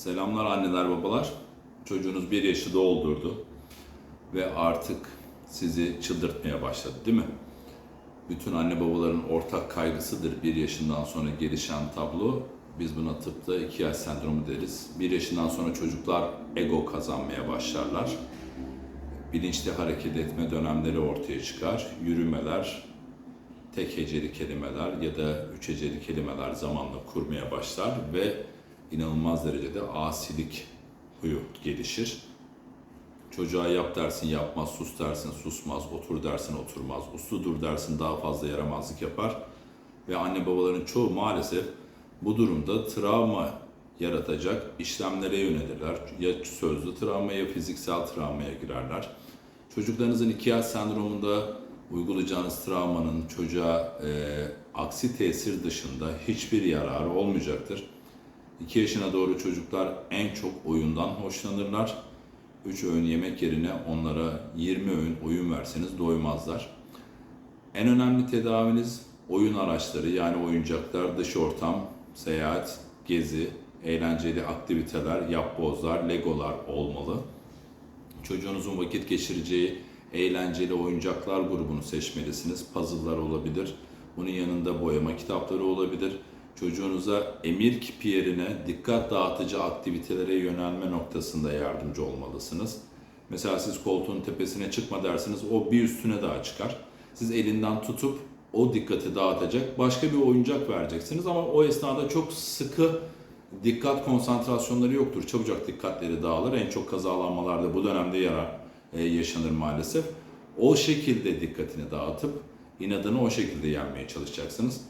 Selamlar anneler babalar. Çocuğunuz bir yaşı doldurdu ve artık sizi çıldırtmaya başladı değil mi? Bütün anne babaların ortak kaygısıdır bir yaşından sonra gelişen tablo. Biz buna tıpta iki yaş sendromu deriz. Bir yaşından sonra çocuklar ego kazanmaya başlarlar. Bilinçli hareket etme dönemleri ortaya çıkar. Yürümeler, tek heceli kelimeler ya da üç heceli kelimeler zamanla kurmaya başlar ve inanılmaz derecede asilik huyu gelişir. Çocuğa yap dersin yapmaz, sus dersin susmaz, otur dersin oturmaz, uslu dur dersin daha fazla yaramazlık yapar. Ve anne babaların çoğu maalesef bu durumda travma yaratacak işlemlere yönelirler. Ya sözlü travma ya fiziksel travmaya girerler. Çocuklarınızın iki yaş sendromunda uygulayacağınız travmanın çocuğa e, aksi tesir dışında hiçbir yararı olmayacaktır. 2 yaşına doğru çocuklar en çok oyundan hoşlanırlar. 3 öğün yemek yerine onlara 20 öğün oyun verseniz doymazlar. En önemli tedaviniz oyun araçları yani oyuncaklar, dış ortam, seyahat, gezi, eğlenceli aktiviteler, yapbozlar, legolar olmalı. Çocuğunuzun vakit geçireceği eğlenceli oyuncaklar grubunu seçmelisiniz. Puzzle'lar olabilir. Bunun yanında boyama kitapları olabilir. Çocuğunuza emir kipi yerine dikkat dağıtıcı aktivitelere yönelme noktasında yardımcı olmalısınız. Mesela siz koltuğun tepesine çıkma dersiniz, o bir üstüne daha çıkar. Siz elinden tutup o dikkati dağıtacak başka bir oyuncak vereceksiniz ama o esnada çok sıkı dikkat konsantrasyonları yoktur. Çabucak dikkatleri dağılır. En çok kazalanmalarda bu dönemde yarar, e, yaşanır maalesef. O şekilde dikkatini dağıtıp inadını o şekilde yenmeye çalışacaksınız.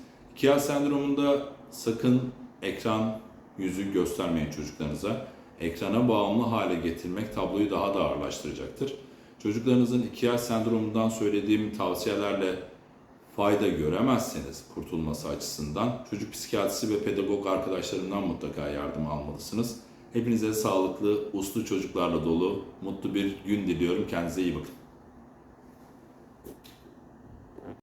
İki yaş sendromunda sakın ekran yüzü göstermeyin çocuklarınıza. Ekrana bağımlı hale getirmek tabloyu daha da ağırlaştıracaktır. Çocuklarınızın iki yaş sendromundan söylediğim tavsiyelerle fayda göremezseniz kurtulması açısından çocuk psikiyatrisi ve pedagog arkadaşlarımdan mutlaka yardım almalısınız. Hepinize sağlıklı, uslu çocuklarla dolu, mutlu bir gün diliyorum. Kendinize iyi bakın.